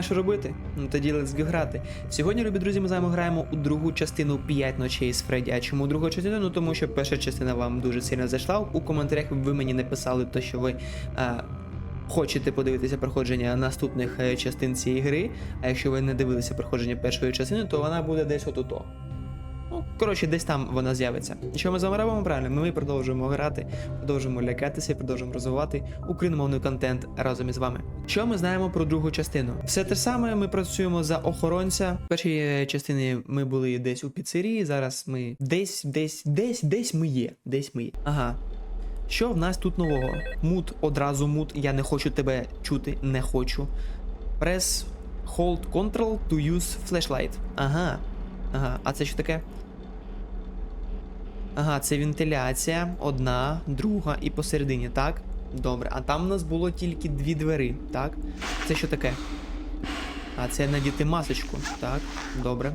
Немає що робити? Ну тоді let's go грати. Сьогодні, любі друзі, ми з вами граємо у другу частину 5 ночей з Фредді. А чому друга частина? Ну тому що перша частина вам дуже сильно зайшла. У коментарях ви мені написали, те, що ви. А, Хочете подивитися проходження наступних е, частин цієї гри, а якщо ви не дивилися проходження першої частини, то вона буде десь отуто. Коротше, десь там вона з'явиться. І Що ми з правильно? Ми продовжуємо грати, продовжуємо лякатися, продовжуємо розвивати україномовний контент разом із вами. Що ми знаємо про другу частину? Все те саме, ми працюємо за охоронця. В першій е, частині ми були десь у піцерії, зараз ми десь, десь, десь, десь ми є. Десь ми є. Ага. Що в нас тут нового? Мут, одразу мут. Я не хочу тебе чути, не хочу. Press Hold Ctrl to use flashlight. Ага. Ага, а це що таке? Ага, це вентиляція. Одна, друга і посередині, так? Добре. А там у нас було тільки дві двері, так? Це що таке? А, це надіти масочку. Так, добре.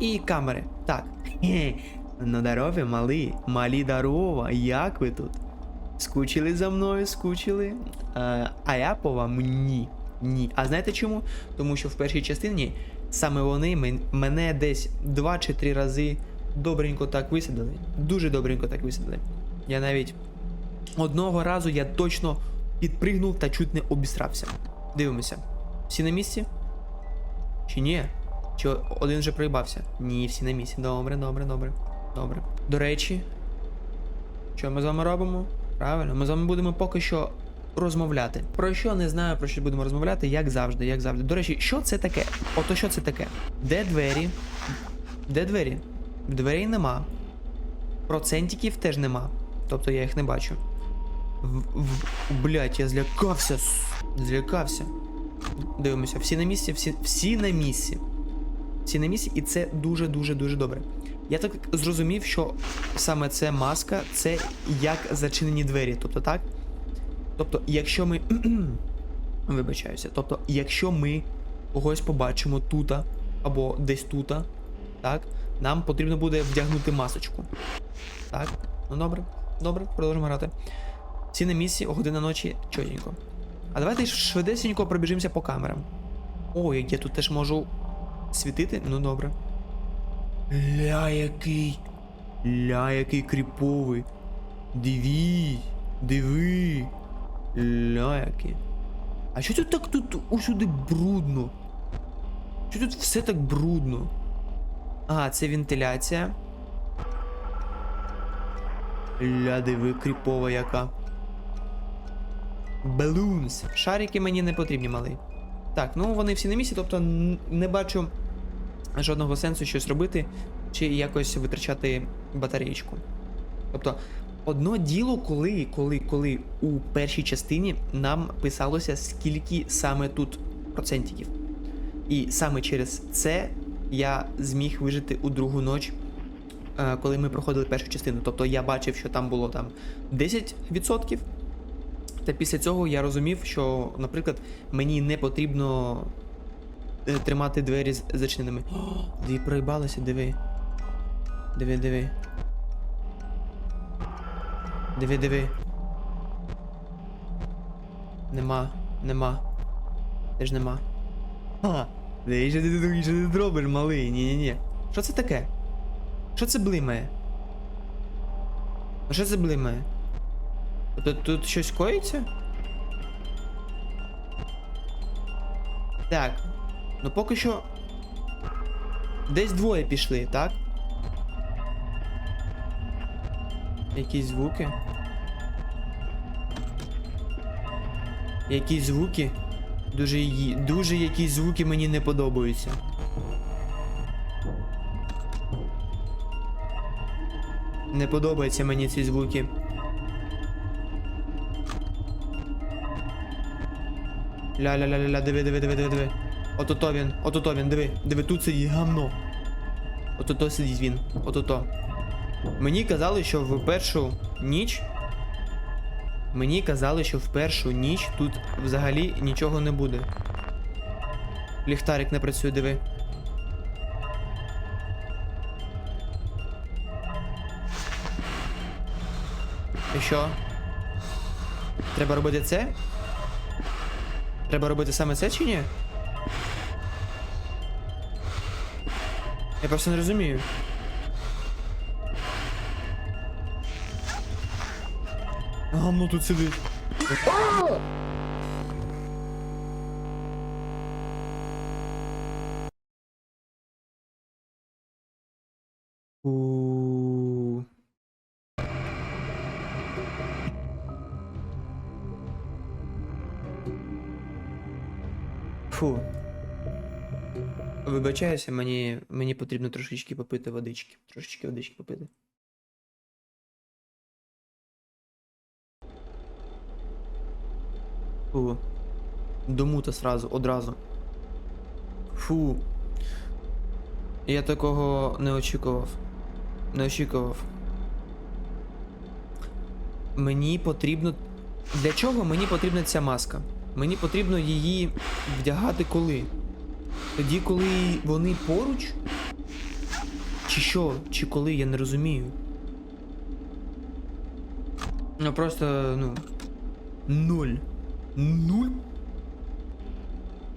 І камери. Так. Хе. Ну, здорові, малі. Малі дарова. Як ви тут? Скучили за мною, скучили. А, а я по вам ні. Ні. А знаєте чому? Тому що в першій частині саме вони мене десь два чи три рази добренько так висадили. Дуже добренько так висадили. Я навіть одного разу я точно підпригнув та чуть не обістрався. Дивимося. Всі на місці? Чи ні? Чи один вже проїбався? Ні, всі на місці. Добре, добре, добре. Добре. До речі, що ми з вами робимо? Правильно, ми з вами будемо поки що розмовляти. Про що не знаю, про що будемо розмовляти, як завжди, як завжди. До речі, що це таке? Ото що це таке? Де двері? Де двері? Дверей нема. Процентиків теж нема. Тобто я їх не бачу. Блять, я злякався. Злякався. Дивимося, всі на місці, всі, всі на місці. Всі на місці, і це дуже-дуже дуже добре. Я так зрозумів, що саме це маска, це як зачинені двері. Тобто так? Тобто, якщо ми. Вибачаюся. Тобто, якщо ми когось побачимо тута або десь тута, так, нам потрібно буде вдягнути масочку. Так, ну добре, добре, продовжимо грати. Всі на місці, о година ночі, чотенько. А давайте швидесенько пробіжимося по камерам. Ой, я тут теж можу світити? Ну добре. Ля який. Ля який кріповий. Диві. Диви. Ля який. А що тут так тут усюди брудно? Що тут все так брудно? Ага, це вентиляція. Ля, диви, кріпова яка. Балунс. Шарики мені не потрібні, малий. Так, ну вони всі на місці, тобто не бачу жодного сенсу щось робити чи якось витрачати батареєчку. Тобто, одно діло, коли, коли, коли у першій частині нам писалося, скільки саме тут процентиків. І саме через це я зміг вижити у другу ніч, е, коли ми проходили першу частину. Тобто я бачив, що там було там 10%. Та після цього я розумів, що, наприклад, мені не потрібно е, тримати двері зачиненими. О, дві проїбалися, диви. Диви, диви. Диви, диви. Нема, нема. Теж нема. Ха! Де що ти що ти робиш, малий? Ні-ні-ні. Що це таке? Що це блимає? А що це блимає? Тут, тут щось коїться? Так. Ну поки що. Десь двоє пішли, так? Якісь звуки. Якісь звуки. Дуже, дуже якісь звуки мені не подобаються. Не подобаються мені ці звуки. Ля-ля-ля-ля, диви, диви, диви, диви, диви. Ото він, ото він, диви, диви, тут сидить гамно. Ото-то сидить він, ото. Мені казали, що в першу ніч. Мені казали, що в першу ніч тут взагалі нічого не буде. Ліхтарик не працює, диви. І що? Треба робити це? Треба робити саме це чи ні? Я просто не розумію. Гамно тут сидить. У. Фу. Вибачаюся, мені, мені потрібно трошечки попити водички. Трошечки водички попити. Фу. Домута сразу, одразу. Фу. Я такого не очікував. Не очікував. Мені потрібно. Для чого мені потрібна ця маска? Мені потрібно її вдягати коли? Тоді, коли вони поруч? Чи що? Чи коли? Я не розумію. Ну просто, ну. Нуль. Нуль.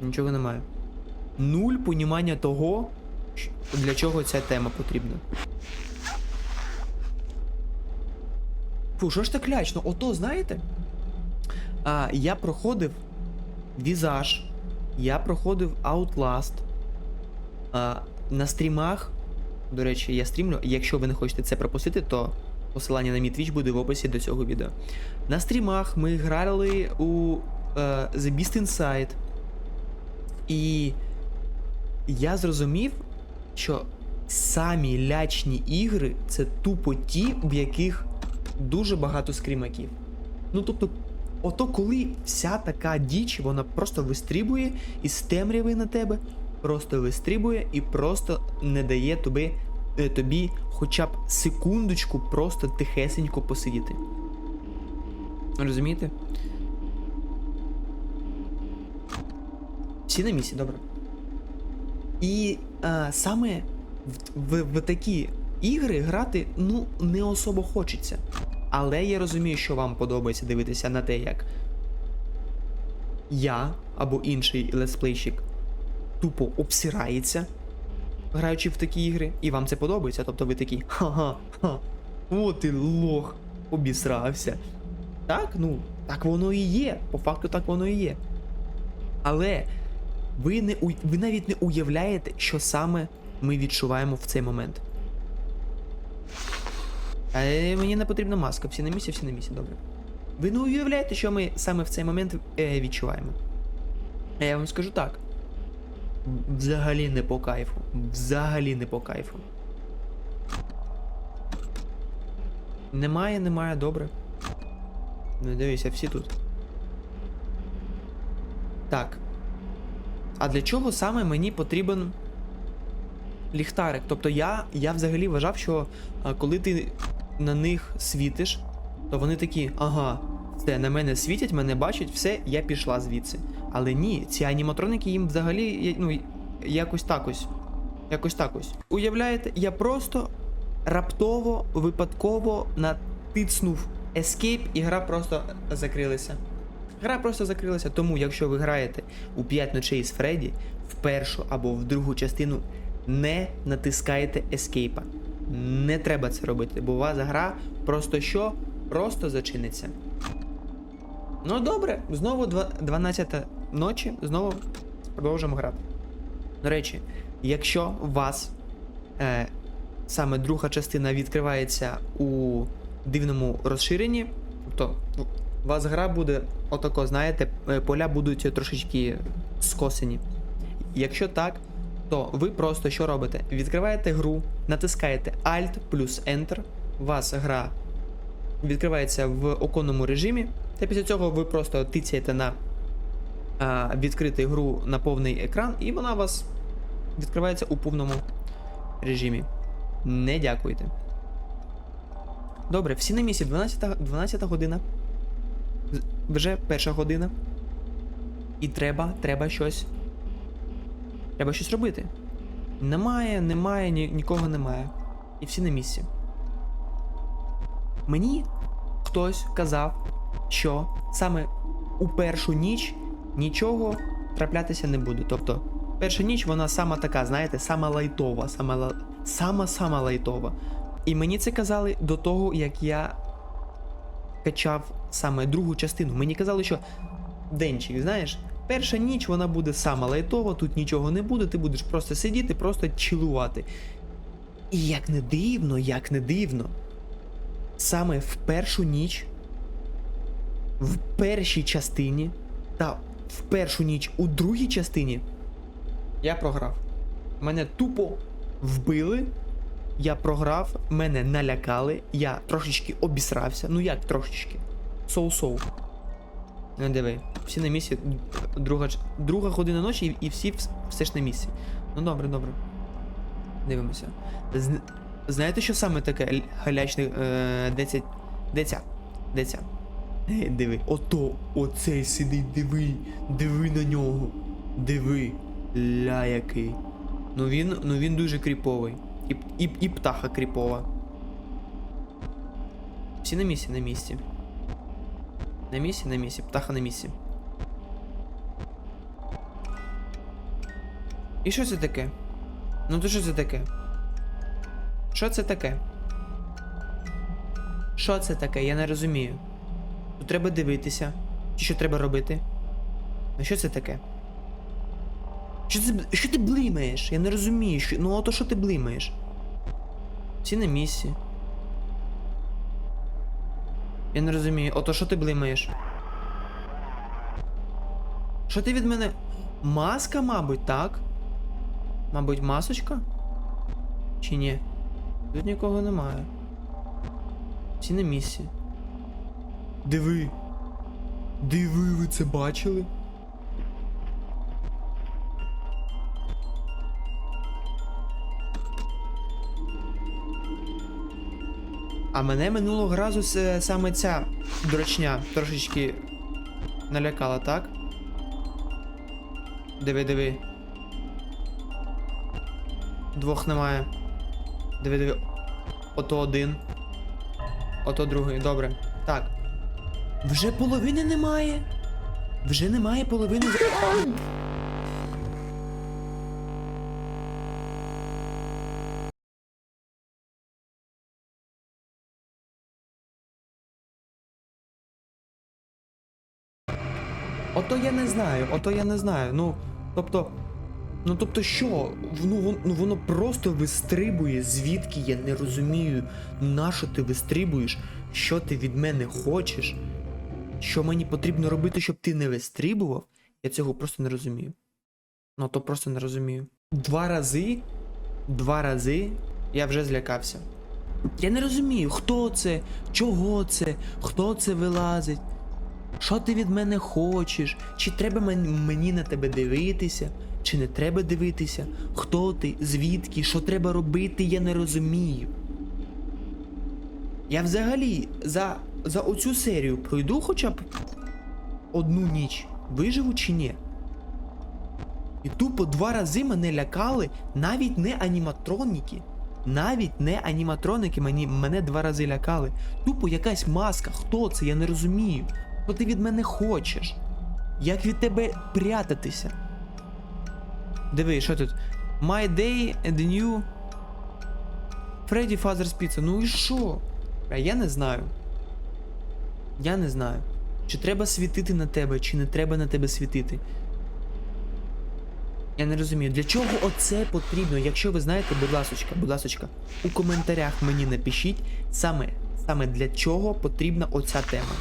Нічого немає. Нуль понімання того, для чого ця тема потрібна. Фу, що ж так лячно? Ото, знаєте? А, я проходив Візаж, я проходив Outlast. А, на стрімах. До речі, я стрімлю. Якщо ви не хочете це пропустити, то посилання на мій Twitch буде в описі до цього відео. На стрімах ми грали у е, The Beast Inside. І я зрозумів, що самі лячні ігри це тупо ті, в яких дуже багато скрімаків. Ну тобто, ото коли вся така діч, вона просто вистрібує із темряви на тебе, просто вистрібує і просто не дає тобі, тобі хоча б секундочку просто тихесенько посидіти. Розумієте? Всі на місці, добре. І а, саме в, в, в такі ігри грати ну не особо хочеться. Але я розумію, що вам подобається дивитися на те, як я або інший летсплейщик тупо обсирається, граючи в такі ігри, і вам це подобається. Тобто ви такі ха-ха, ха, от ти лох, обісрався. Так, ну, так воно і є. По факту так воно і є. Але ви, не, ви навіть не уявляєте, що саме ми відчуваємо в цей момент. Е, мені не потрібна маска. Всі на місці, всі на місці, добре. Ви не уявляєте, що ми саме в цей момент е, відчуваємо. А я вам скажу так. Взагалі не по кайфу. Взагалі не по кайфу. Немає, немає, добре. Ну дивися, всі тут. Так. А для чого саме мені потрібен ліхтарик? Тобто я, я взагалі вважав, що коли ти на них світиш, то вони такі, ага, все, на мене світять, мене бачать, все, я пішла звідси. Але ні, ці аніматроники їм взагалі ну, якось так ось. Якось так. Уявляєте, я просто раптово, випадково натиснув Escape, і гра просто закрилася. Гра просто закрилася, тому якщо ви граєте у 5 ночей з Фредді, в першу або в другу частину не натискайте Escape. Не треба це робити, бо у вас гра просто що? Просто зачиниться. Ну добре, знову два- 12 ночі, знову продовжимо грати. До речі, якщо у вас е, саме друга частина відкривається у дивному розширенні, тобто у вас гра буде отако, знаєте, е, поля будуть трошечки скосені. Якщо так, то ви просто що робите? Відкриваєте гру, натискаєте Alt плюс Enter, у вас гра відкривається в оконному режимі, та після цього ви просто тицяєте на відкрити гру на повний екран, і вона у вас відкривається у повному режимі. Не дякуйте. Добре, всі на місці, 12, 12 година. Вже перша година. І треба, треба щось. Треба щось робити. Немає, немає, ні, нікого немає. І всі на місці. Мені хтось казав, що саме у першу ніч нічого траплятися не буде. Тобто перша ніч вона сама така, знаєте, сама лайтова, сама ла- сама сама лайтова. І мені це казали до того, як я качав саме другу частину. Мені казали, що денчик, знаєш, перша ніч вона буде сама лайтова, тут нічого не буде, ти будеш просто сидіти, просто чилувати. І як не дивно, як не дивно, саме в першу ніч, в першій частині та в першу ніч у другій частині я програв. Мене тупо вбили. Я програв, мене налякали, я трошечки обісрався. Ну як трошечки? Соу-соу. Не диви, всі на місці, друга, друга година ночі і, і всі все ж на місці. Ну добре, добре. Дивимося. З, знаєте, що саме таке галячне. Е, де ця? Де ця? Де ця? Е, диви. Ото, оцей сидить, диви, диви на нього. Диви. Ля який. Ну він, ну він дуже кріповий. І, і, і птаха кріпова. Всі на місці, на місці. На місці, на місці, птаха на місці. І що це таке? Ну то що це таке? Що це таке? Що це таке? Я не розумію. Тут треба дивитися. Чи що треба робити? А що це таке? Що це, що ти блимаєш? Я не розумію. Що, ну ото що ти блимаєш? Всі на місці. Я не розумію. Ото що ти блимаєш? Що ти від мене. Маска, мабуть, так? Мабуть, масочка? Чи ні? Тут нікого немає. Всі на місці. Диви. Диви, ви це бачили? А мене минулого разу саме ця дурачня трошечки налякала, так? Диви, диви. Двох немає. Диви, диви. Ото один. Ото другий. Добре. Так. Вже половини немає. Вже немає половини. Ото я не знаю, ото я не знаю. Ну, тобто. Ну тобто що? Ну, вон- ну воно просто вистрибує, звідки я не розумію, на що ти вистрибуєш, що ти від мене хочеш, що мені потрібно робити, щоб ти не вистрибував. Я цього просто не розумію. Ну то просто не розумію. Два рази, два рази я вже злякався. Я не розумію, хто це, чого це, хто це вилазить. Що ти від мене хочеш? Чи треба мені на тебе дивитися? Чи не треба дивитися? Хто ти? Звідки? Що треба робити? Я не розумію. Я взагалі за, за оцю серію пройду хоча б одну ніч. Виживу чи ні? І тупо два рази мене лякали навіть не аніматроніки. Навіть не аніматроники мені, мене два рази лякали. Тупо якась маска. Хто це? Я не розумію. Що ти від мене хочеш? Як від тебе прятатися? Диви, що тут? My day and new Freddy Father's Pizza. Ну і що? Я не знаю. Я не знаю. Чи треба світити на тебе, чи не треба на тебе світити. Я не розумію, для чого оце потрібно? Якщо ви знаєте, будь ласочка, будь ласочка, у коментарях мені напишіть саме, саме для чого потрібна оця тема.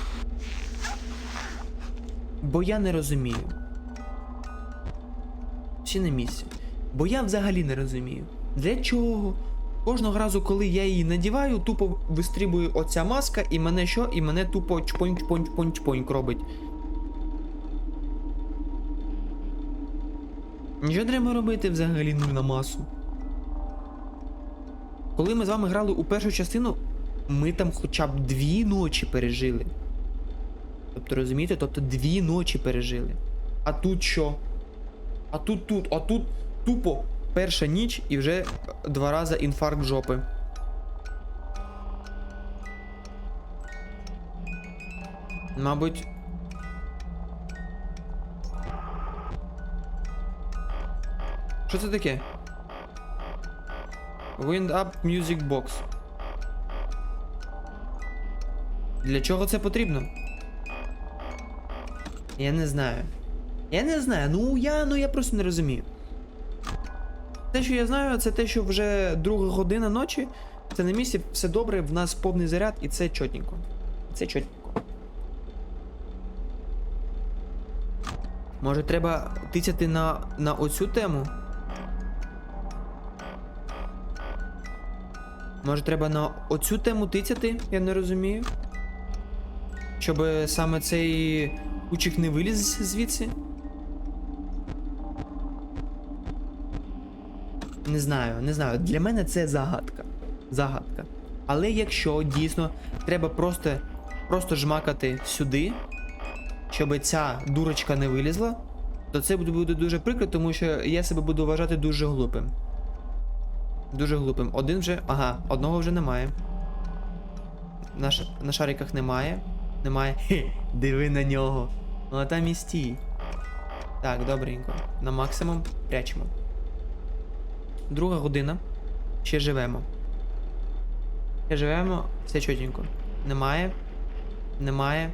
Бо я не розумію. Всі на місці. Бо я взагалі не розумію. Для чого? Кожного разу, коли я її надіваю, тупо вистрібує оця маска, і мене що? І мене тупо чпонь чпонь чпонь чпонь робить. Нічого треба робити взагалі нуль на масу. Коли ми з вами грали у першу частину, ми там хоча б дві ночі пережили. Тобто, розумієте? Тобто дві ночі пережили. А тут що? А тут тут, а тут тупо перша ніч і вже два рази інфаркт жопи. Мабуть. Що це таке? Wind up music box. Для чого це потрібно? Я не знаю. Я не знаю. Ну я ну я просто не розумію. Те, що я знаю, це те, що вже друга година ночі. Це на місці, все добре, в нас повний заряд, і це чотненько. Це чотненько. Може треба тицяти на, на оцю тему? Може треба на оцю тему тицяти, я не розумію. Щоб саме цей кучик не виліз звідси. Не знаю, не знаю. Для мене це загадка. Загадка. Але якщо дійсно треба просто, просто жмакати сюди, щоб ця дурочка не вилізла, то це буде, дуже прикро, тому що я себе буду вважати дуже глупим. Дуже глупим. Один вже. Ага, одного вже немає. На, ш... на шариках немає. Немає. Хе, диви на нього. Ну а там і стій. Так, добренько. На максимум прячемо. Друга година. Ще живемо. Ще живемо, все чотенько. Немає. Немає.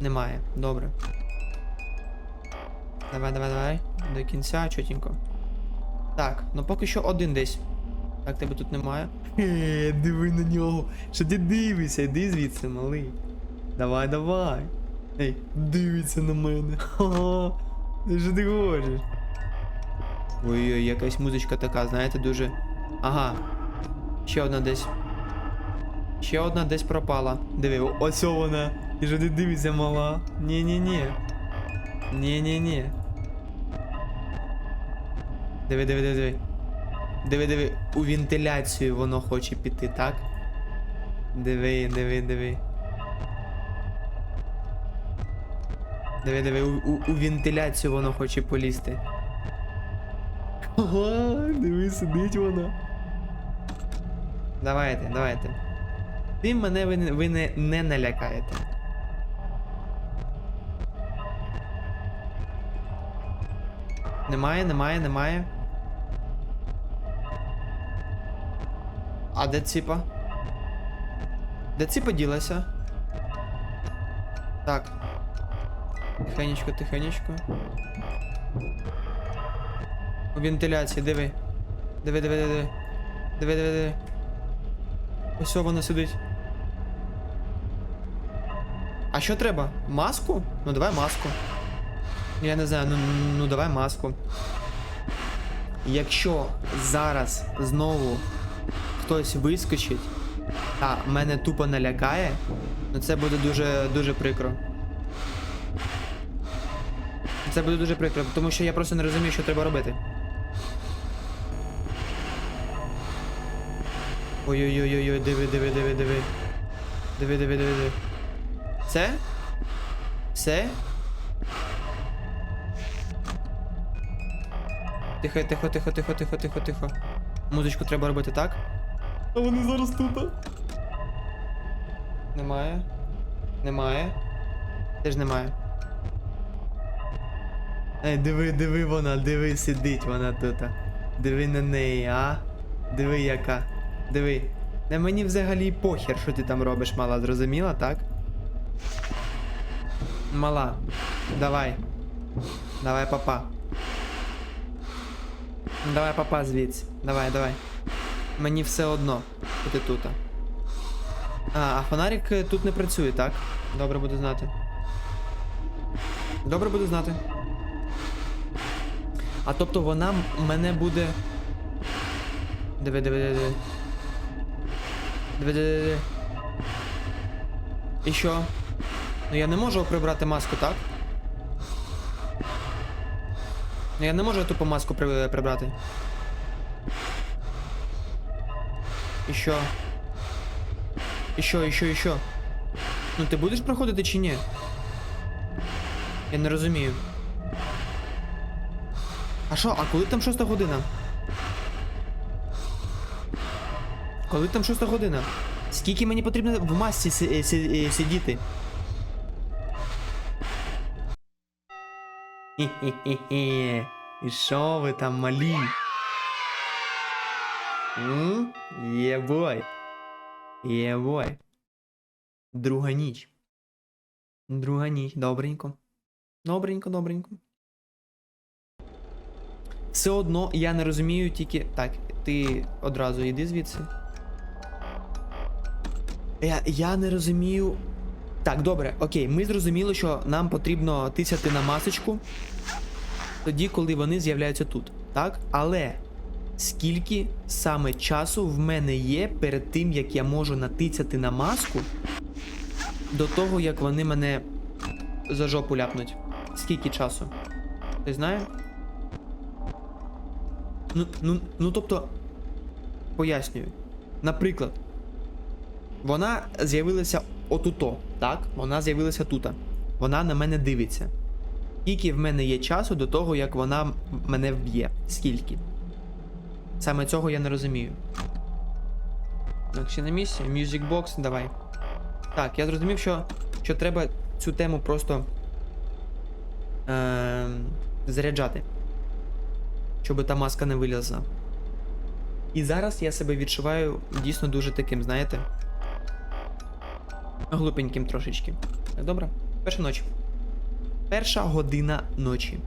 Немає. Добре. Давай, давай, давай. До кінця чотенько. Так, ну поки що один десь. Так, тебе тут немає. Хе, диви на нього. Що ти дивишся? Іди звідси, малий. Давай, давай. Ей, дивиться на мене. Ха-ха. Що ти говориш? Ой-ой, якась музичка така, знаєте, дуже. Ага. Ще одна десь. Ще одна десь пропала. Диви, о- ось вона. І що ти дивишся, мала? Ні-ні-ні. Ні-ні-ні. Диви, диви, диви, диви. Диви, диви, у вентиляцію воно хоче піти, так? Диви, диви, диви. Диви, диви, у, у, у вентиляцію воно хоче полізти. Ага, диви, сидить вона. Давайте, давайте. Тим мене ви, ви не, не налякаєте. Немає, немає, немає. А де ціпа? Де ціпа ділася? Так. Тихенечко, тихенечко. У вентиляції, диви. Диви, диви, диви. Диви, диви, диви. Ось вона сидить. А що треба? Маску? Ну давай маску. Я не знаю, ну, ну давай маску. Якщо зараз знову хтось вискочить та мене тупо налякає, ну це буде дуже дуже прикро. Це буде дуже прикро, тому що я просто не розумію, що треба робити. Ой-ой-ой-ой, диви, диви, диви, диви. Диви, диви, диви, диви. Це? Все? Тихо, тихо, тихо, тихо, тихо, тихо, тихо. Музичку треба робити так. А вони зараз тут. Немає. Немає. Теж немає. Ей, диви, диви вона, диви, сидить вона тут. Диви на неї, а? Диви яка. Диви. На мені взагалі похер, що ти там робиш, мала, зрозуміла, так? Мала. Давай. Давай, папа. Давай, папа, звідси. Давай, давай. Мені все одно, ти тут. А, а фонарик е, тут не працює, так? Добре буду знати. Добре буду знати. А тобто вона мене буде. Диви, диви, диви, диви. Диви, диви, диви. І що? Ну я не можу прибрати маску, так? Ну, Я не можу тупо маску при- прибрати. І що? І що, і що, і що? Ну ти будеш проходити чи ні? Я не розумію. А що, а коли там шоста година? Коли там шоста година? Скільки мені потрібно в масці си- е, си- е, сидіти? Хі-хі-хі-хі. І що ви там малі? М? Єбой. Єбой. Друга ніч. Друга ніч. Добренько. Добренько, добренько. Все одно я не розумію тільки. Так, ти одразу йди звідси. Я, я не розумію. Так, добре, окей, ми зрозуміли, що нам потрібно тисяти на масочку тоді, коли вони з'являються тут. Так? Але скільки саме часу в мене є перед тим, як я можу натицяти на маску до того, як вони мене за жопу ляпнуть? Скільки часу? Ти знаєш? Ну, ну, ну тобто, пояснюю. Наприклад, вона з'явилася отуто, так? Вона з'явилася тут. Вона на мене дивиться. Скільки в мене є часу до того, як вона мене вб'є? Скільки? Саме цього я не розумію. Так, ще на місці. Music Box, давай. Так, я зрозумів, що, що треба цю тему просто е- заряджати. Щоб та маска не вилізла. І зараз я себе відчуваю дійсно дуже таким, знаєте. Глупеньким трошечки. Добре. Перша ніч. Перша година ночі.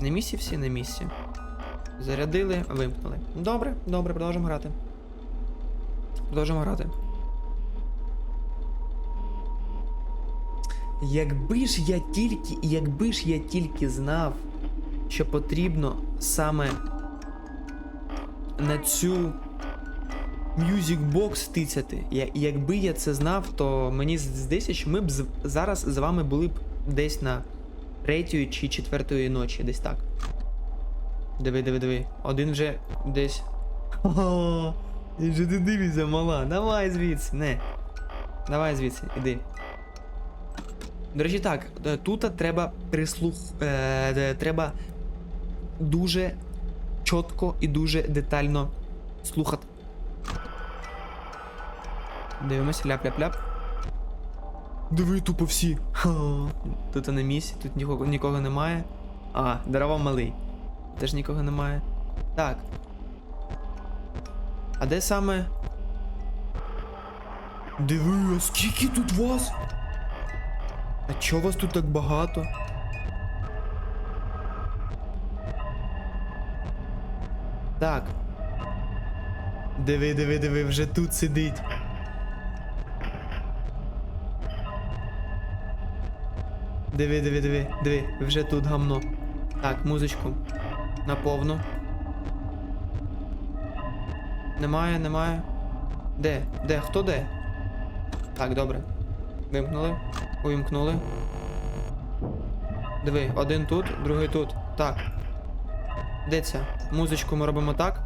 На місці всі на місці. Зарядили, вимкнули. Добре, добре, продовжимо грати. Продовжимо грати. Якби ж я тільки, якби ж я тільки знав, що потрібно саме на цю Music Box тицяти. Я, якби я це знав, то мені здається, що ми б з- зараз з вами були б десь на третьої чи четвертої ночі, десь так. Диви, диви, диви. Один вже десь. О, він же ти дивиться, мала. Давай звідси, не. Давай звідси, іди. До речі, так, е, тут треба прислух. Е, треба дуже чітко і дуже детально слухати. Дивимося, ляп-ляп-ляп. Диви тупо всі. Ха. Тут на місці, тут нікого, нікого немає. А, здорово малий. Теж нікого немає. Так. А де саме. Диви, а скільки тут вас? А чого вас тут так багато? Так. Диви, диви, диви, вже тут сидить. Диви, диви, диви, диви, вже тут гамно. Так, музичку. Наповну. Немає, немає. Де? Де? Хто де? Так, добре. Вимкнули. Увімкнули. Диви, один тут, другий тут. Так. Де це? Музичку ми робимо так.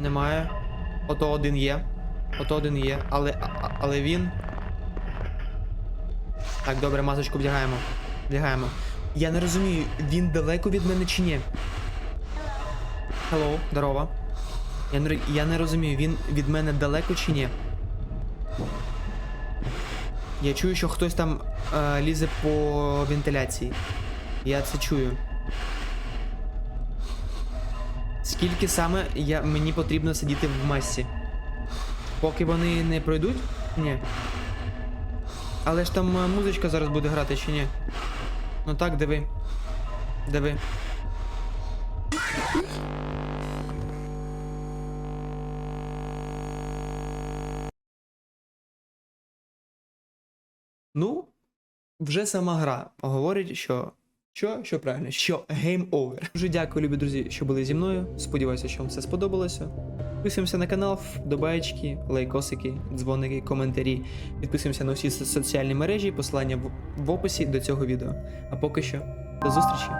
Немає. Ото один є. Ото один є. Але. Але він. Так, добре, масочку вдягаємо. Вдягаємо. Я не розумію, він далеко від мене чи ні. Hello, здорово. Я не, я не розумію, він від мене далеко чи ні. Я чую, що хтось там е, лізе по вентиляції. Я це чую. Скільки саме я, мені потрібно сидіти в масці? Поки вони не пройдуть? Ні. Але ж там е, музичка зараз буде грати чи ні? Ну так, диви. Диви. Ну, вже сама гра говорить, що. Що? Що правильно? Що гейм овер. Дуже дякую, любі друзі, що були зі мною. Сподіваюся, що вам все сподобалося. Підписуємося на канал, вдобаєчки, лайкосики, дзвоники, коментарі. Підписуємося на всі соціальні мережі, посилання в, описі до цього відео. А поки що, до зустрічі!